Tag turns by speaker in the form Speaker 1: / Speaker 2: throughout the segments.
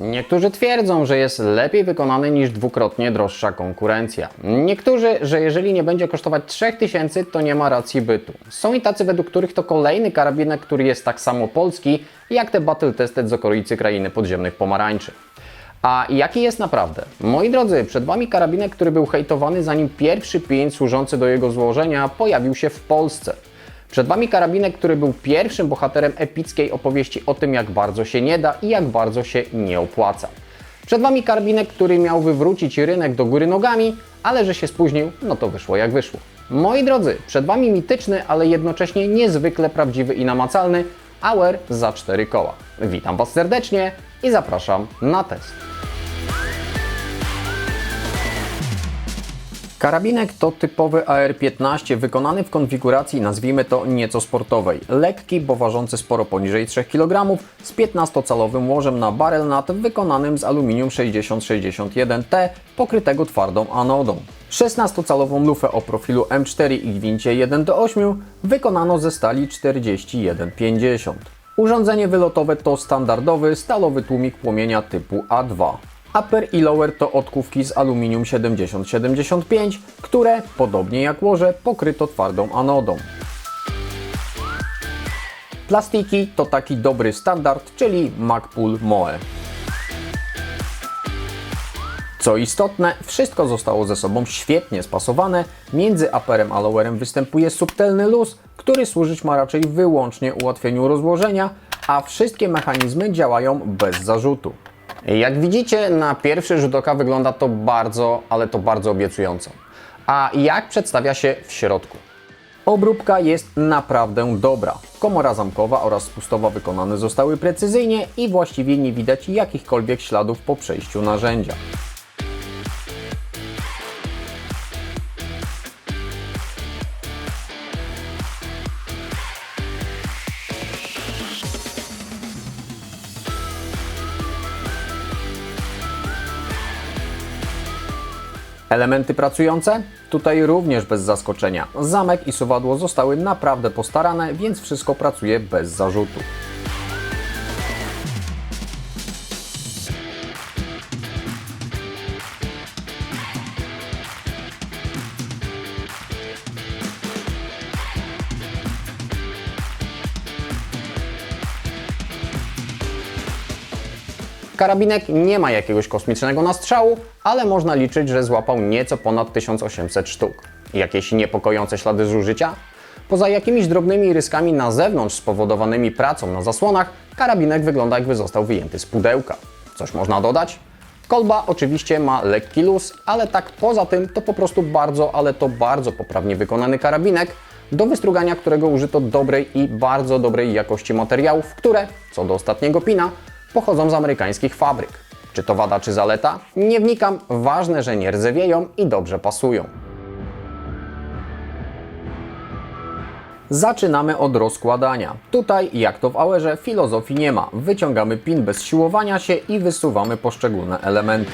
Speaker 1: Niektórzy twierdzą, że jest lepiej wykonany niż dwukrotnie droższa konkurencja. Niektórzy, że jeżeli nie będzie kosztować 3000, to nie ma racji bytu. Są i tacy, według których to kolejny karabinek, który jest tak samo polski, jak te Battle Tested z okolicy krainy podziemnych pomarańczy. A jaki jest naprawdę? Moi drodzy, przed Wami karabinek, który był hejtowany zanim pierwszy pień służący do jego złożenia pojawił się w Polsce. Przed Wami karabinek, który był pierwszym bohaterem epickiej opowieści o tym, jak bardzo się nie da i jak bardzo się nie opłaca. Przed Wami karabinek, który miał wywrócić rynek do góry nogami, ale że się spóźnił, no to wyszło jak wyszło. Moi drodzy, przed Wami mityczny, ale jednocześnie niezwykle prawdziwy i namacalny Auer za 4 koła. Witam Was serdecznie i zapraszam na test. Karabinek to typowy AR-15 wykonany w konfiguracji nazwijmy to nieco sportowej. Lekki, bo ważący sporo poniżej 3 kg z 15-calowym łożem na barrel nut wykonanym z aluminium 6061T pokrytego twardą anodą. 16-calową lufę o profilu M4 i gwincie 1 do 8 wykonano ze stali 4150. Urządzenie wylotowe to standardowy stalowy tłumik płomienia typu A2. Upper i lower to odkówki z aluminium 7075, które, podobnie jak łoże, pokryto twardą anodą. Plastiki to taki dobry standard, czyli Magpul Moe. Co istotne, wszystko zostało ze sobą świetnie spasowane. Między aperem a lowerem występuje subtelny luz, który służyć ma raczej wyłącznie ułatwieniu rozłożenia, a wszystkie mechanizmy działają bez zarzutu. Jak widzicie, na pierwszy rzut oka wygląda to bardzo, ale to bardzo obiecująco. A jak przedstawia się w środku? Obróbka jest naprawdę dobra. Komora zamkowa oraz spustowa wykonane zostały precyzyjnie i właściwie nie widać jakichkolwiek śladów po przejściu narzędzia. Elementy pracujące? Tutaj również bez zaskoczenia. Zamek i suwadło zostały naprawdę postarane, więc wszystko pracuje bez zarzutu. Karabinek nie ma jakiegoś kosmicznego nastrzału, ale można liczyć, że złapał nieco ponad 1800 sztuk. Jakieś niepokojące ślady zużycia? Poza jakimiś drobnymi ryskami na zewnątrz spowodowanymi pracą na zasłonach, karabinek wygląda jakby został wyjęty z pudełka. Coś można dodać? Kolba oczywiście ma lekki luz, ale tak poza tym to po prostu bardzo, ale to bardzo poprawnie wykonany karabinek, do wystrugania którego użyto dobrej i bardzo dobrej jakości materiałów, które, co do ostatniego pina, pochodzą z amerykańskich fabryk. Czy to wada, czy zaleta? Nie wnikam. Ważne, że nie rdzewieją i dobrze pasują. Zaczynamy od rozkładania. Tutaj, jak to w Auerze, filozofii nie ma. Wyciągamy pin bez siłowania się i wysuwamy poszczególne elementy.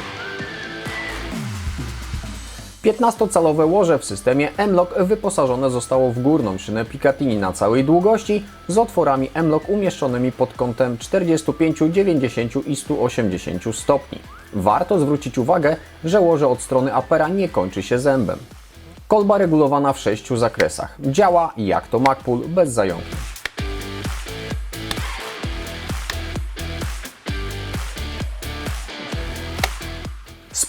Speaker 1: 15-calowe łoże w systemie M-Lock wyposażone zostało w górną szynę Picatinny na całej długości z otworami M-Lock umieszczonymi pod kątem 45, 90 i 180 stopni. Warto zwrócić uwagę, że łoże od strony apera nie kończy się zębem. Kolba regulowana w sześciu zakresach. Działa jak to Magpul bez zająknięć.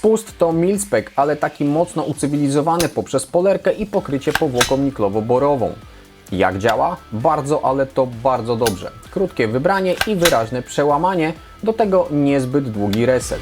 Speaker 1: Spust to milspek, ale taki mocno ucywilizowany poprzez polerkę i pokrycie powłoką niklowo-borową. Jak działa? Bardzo, ale to bardzo dobrze. Krótkie wybranie i wyraźne przełamanie, do tego niezbyt długi reset.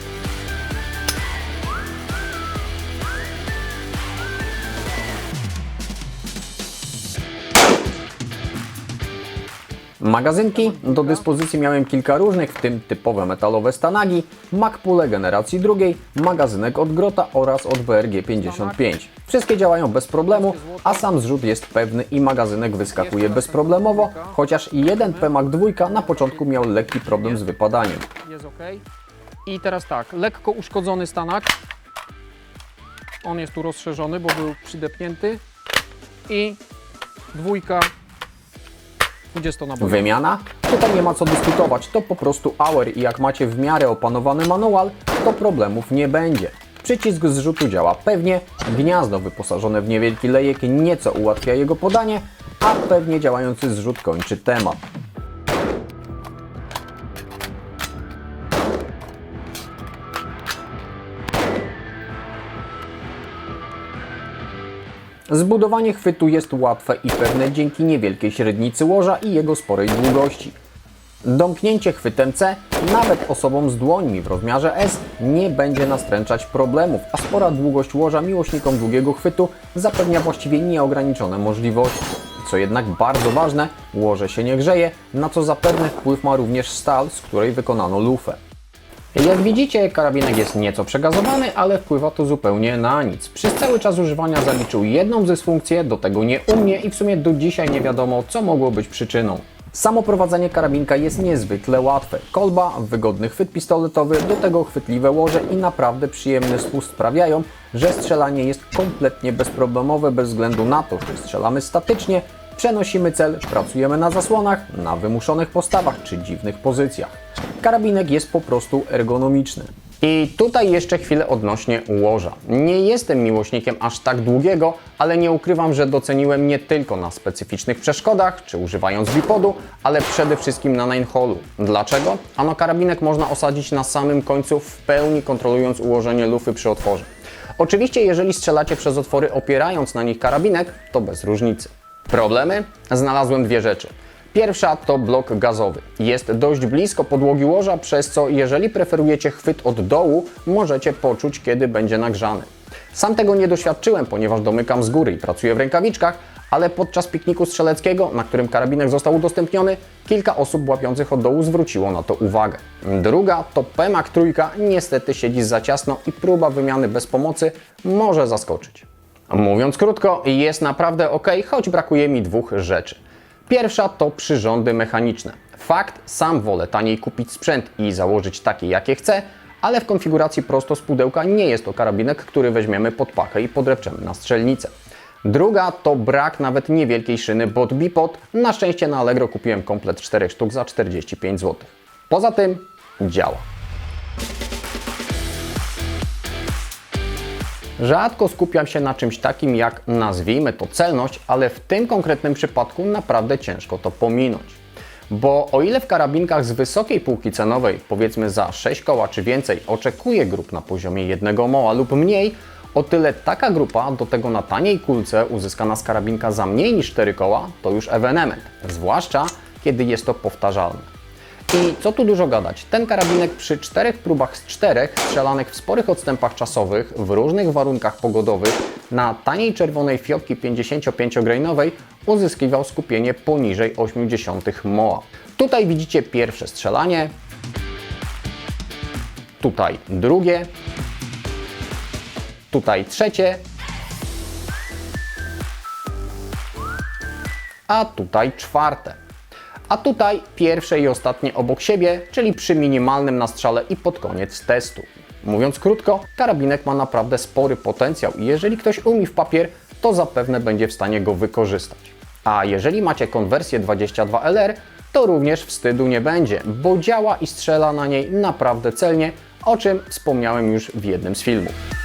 Speaker 1: Magazynki do dyspozycji miałem kilka różnych, w tym typowe metalowe Stanagi, Magpule generacji drugiej, magazynek od Grota oraz od BRG 55. Wszystkie działają bez problemu, a sam zrzut jest pewny i magazynek wyskakuje bezproblemowo, chociaż jeden PMAG 2 na początku miał lekki problem z wypadaniem.
Speaker 2: Jest ok. I teraz tak, lekko uszkodzony stanak. On jest tu rozszerzony, bo był przydepnięty. I dwójka 20-nabojowy.
Speaker 1: Wymiana? Tutaj nie ma co dyskutować, to po prostu hour i jak macie w miarę opanowany manual, to problemów nie będzie. Przycisk zrzutu działa pewnie, gniazdo wyposażone w niewielki lejek nieco ułatwia jego podanie, a pewnie działający zrzut kończy temat. Zbudowanie chwytu jest łatwe i pewne dzięki niewielkiej średnicy łoża i jego sporej długości. Domknięcie chwytem C nawet osobom z dłońmi w rozmiarze S nie będzie nastręczać problemów, a spora długość łoża miłośnikom długiego chwytu zapewnia właściwie nieograniczone możliwości. Co jednak bardzo ważne, łoże się nie grzeje, na co zapewne wpływ ma również stal, z której wykonano lufę. Jak widzicie, karabinek jest nieco przegazowany, ale wpływa to zupełnie na nic. Przez cały czas używania zaliczył jedną dysfunkcję, do tego nie u mnie i w sumie do dzisiaj nie wiadomo, co mogło być przyczyną. Samo prowadzenie karabinka jest niezwykle łatwe. Kolba, wygodny chwyt pistoletowy, do tego chwytliwe łoże i naprawdę przyjemny spust sprawiają, że strzelanie jest kompletnie bezproblemowe bez względu na to, czy strzelamy statycznie, przenosimy cel, pracujemy na zasłonach, na wymuszonych postawach czy dziwnych pozycjach. Karabinek jest po prostu ergonomiczny. I tutaj jeszcze chwilę odnośnie łoża. Nie jestem miłośnikiem aż tak długiego, ale nie ukrywam, że doceniłem nie tylko na specyficznych przeszkodach, czy używając bipodu, ale przede wszystkim na ninehollu. Dlaczego? Ano karabinek można osadzić na samym końcu, w pełni kontrolując ułożenie lufy przy otworze. Oczywiście, jeżeli strzelacie przez otwory opierając na nich karabinek, to bez różnicy. Problemy? Znalazłem dwie rzeczy. Pierwsza to blok gazowy. Jest dość blisko podłogi łoża, przez co jeżeli preferujecie chwyt od dołu, możecie poczuć, kiedy będzie nagrzany. Sam tego nie doświadczyłem, ponieważ domykam z góry i pracuję w rękawiczkach, ale podczas pikniku strzeleckiego, na którym karabinek został udostępniony, kilka osób łapiących od dołu zwróciło na to uwagę. Druga to PEMAK trójka niestety siedzi za ciasno i próba wymiany bez pomocy może zaskoczyć. Mówiąc krótko, jest naprawdę ok, choć brakuje mi dwóch rzeczy. Pierwsza to przyrządy mechaniczne. Fakt, sam wolę taniej kupić sprzęt i założyć takie, jakie chcę, ale w konfiguracji prosto z pudełka nie jest to karabinek, który weźmiemy pod pachę i podrepczemy na strzelnicę. Druga to brak nawet niewielkiej szyny bot bipod. Na szczęście na Allegro kupiłem komplet 4 sztuk za 45 zł. Poza tym działa. Rzadko skupiam się na czymś takim jak, nazwijmy to celność, ale w tym konkretnym przypadku naprawdę ciężko to pominąć. Bo o ile w karabinkach z wysokiej półki cenowej, powiedzmy za 6 koła czy więcej, oczekuje grup na poziomie jednego moła lub mniej, o tyle taka grupa, do tego na taniej kulce uzyskana z karabinka za mniej niż 4 koła, to już ewenement, zwłaszcza kiedy jest to powtarzalne. I co tu dużo gadać, ten karabinek przy czterech próbach z czterech, strzelanych w sporych odstępach czasowych, w różnych warunkach pogodowych, na taniej czerwonej fiotki 55-grainowej uzyskiwał skupienie poniżej 0,8 moa. Tutaj widzicie pierwsze strzelanie, tutaj drugie, tutaj trzecie, a tutaj czwarte. A tutaj pierwsze i ostatnie obok siebie, czyli przy minimalnym nastrzale i pod koniec testu. Mówiąc krótko, karabinek ma naprawdę spory potencjał i jeżeli ktoś umie w papier, to zapewne będzie w stanie go wykorzystać. A jeżeli macie konwersję 22LR, to również wstydu nie będzie, bo działa i strzela na niej naprawdę celnie, o czym wspomniałem już w jednym z filmów.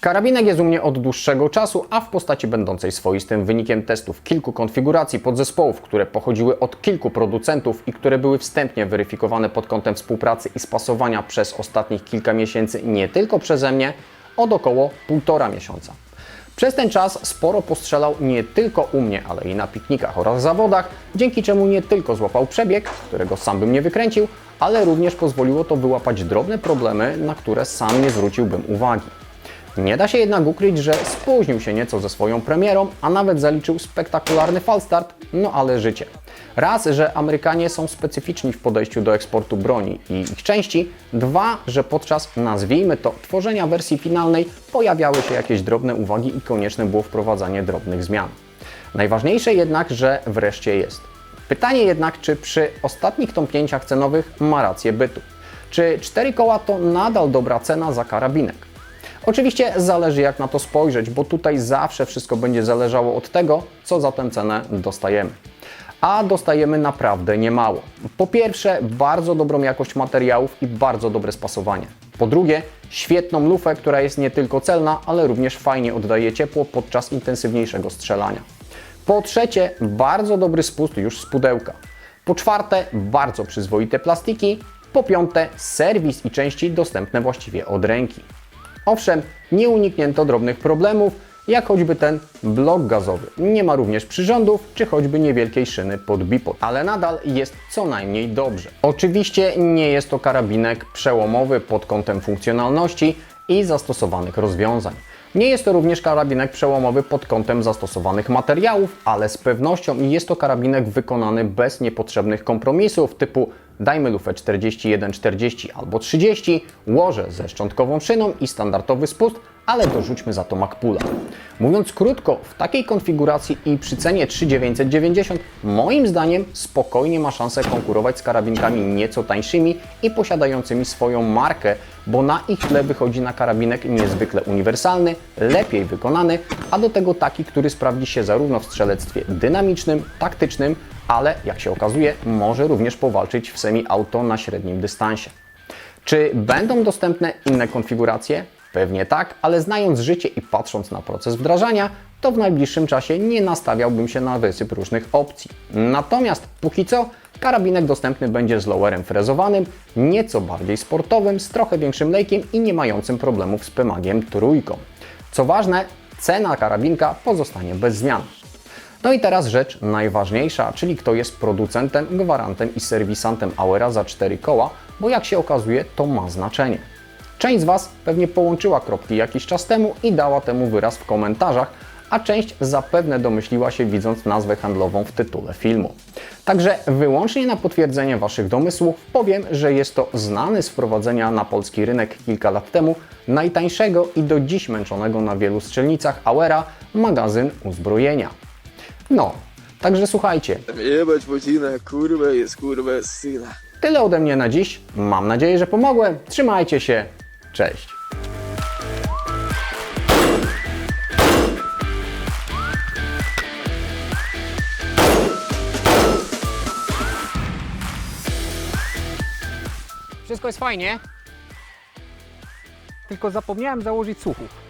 Speaker 1: Karabinek jest u mnie od dłuższego czasu, a w postaci będącej swoistym wynikiem testów kilku konfiguracji podzespołów, które pochodziły od kilku producentów i które były wstępnie weryfikowane pod kątem współpracy i spasowania przez ostatnich kilka miesięcy nie tylko przeze mnie, od około półtora miesiąca. Przez ten czas sporo postrzelał nie tylko u mnie, ale i na piknikach oraz zawodach, dzięki czemu nie tylko złapał przebieg, którego sam bym nie wykręcił, ale również pozwoliło to wyłapać drobne problemy, na które sam nie zwróciłbym uwagi. Nie da się jednak ukryć, że spóźnił się nieco ze swoją premierą, a nawet zaliczył spektakularny falstart, no ale życie. Raz, że Amerykanie są specyficzni w podejściu do eksportu broni i ich części. Dwa, że podczas, nazwijmy to, tworzenia wersji finalnej pojawiały się jakieś drobne uwagi i konieczne było wprowadzanie drobnych zmian. Najważniejsze jednak, że wreszcie jest. Pytanie jednak, czy przy ostatnich tąpnięciach cenowych ma rację bytu? Czy 4 koła to nadal dobra cena za karabinek? Oczywiście zależy jak na to spojrzeć, bo tutaj zawsze wszystko będzie zależało od tego, co za tę cenę dostajemy. A dostajemy naprawdę niemało. Po pierwsze, bardzo dobrą jakość materiałów i bardzo dobre spasowanie. Po drugie, świetną lufę, która jest nie tylko celna, ale również fajnie oddaje ciepło podczas intensywniejszego strzelania. Po trzecie, bardzo dobry spust już z pudełka. Po czwarte, bardzo przyzwoite plastiki. Po piąte, serwis i części dostępne właściwie od ręki. Owszem, nie uniknięto drobnych problemów, jak choćby ten blok gazowy. Nie ma również przyrządów, czy choćby niewielkiej szyny pod bipod, ale nadal jest co najmniej dobrze. Oczywiście nie jest to karabinek przełomowy pod kątem funkcjonalności i zastosowanych rozwiązań. Nie jest to również karabinek przełomowy pod kątem zastosowanych materiałów, ale z pewnością jest to karabinek wykonany bez niepotrzebnych kompromisów typu dajmy lufę 41, 40 albo 30, łożę ze szczątkową szyną i standardowy spust, ale dorzućmy za to MacPula. Mówiąc krótko, w takiej konfiguracji i przy cenie 3990 moim zdaniem spokojnie ma szansę konkurować z karabinkami nieco tańszymi i posiadającymi swoją markę, bo na ich tle wychodzi na karabinek niezwykle uniwersalny, lepiej wykonany, a do tego taki, który sprawdzi się zarówno w strzelectwie dynamicznym, taktycznym, ale jak się okazuje, może również powalczyć w semi-auto na średnim dystansie. Czy będą dostępne inne konfiguracje? Pewnie tak, ale znając życie i patrząc na proces wdrażania, to w najbliższym czasie nie nastawiałbym się na wysyp różnych opcji. Natomiast póki co, karabinek dostępny będzie z lowerem frezowanym, nieco bardziej sportowym, z trochę większym lejkiem i nie mającym problemów z pemagiem trójką. Co ważne, cena karabinka pozostanie bez zmian. No i teraz rzecz najważniejsza, czyli kto jest producentem, gwarantem i serwisantem Auera za 4 koła, bo jak się okazuje, to ma znaczenie. Część z Was pewnie połączyła kropki jakiś czas temu i dała temu wyraz w komentarzach, a część zapewne domyśliła się widząc nazwę handlową w tytule filmu. Także wyłącznie na potwierdzenie Waszych domysłów powiem, że jest to znany z wprowadzenia na polski rynek kilka lat temu najtańszego i do dziś męczonego na wielu strzelnicach Auera magazyn uzbrojenia. No, także słuchajcie,
Speaker 3: Jebać kurwa jest kurwa syna.
Speaker 1: tyle ode mnie na dziś. Mam nadzieję, że pomogłem. Trzymajcie się. Cześć.
Speaker 2: Wszystko jest fajnie. Tylko zapomniałem założyć słuchów.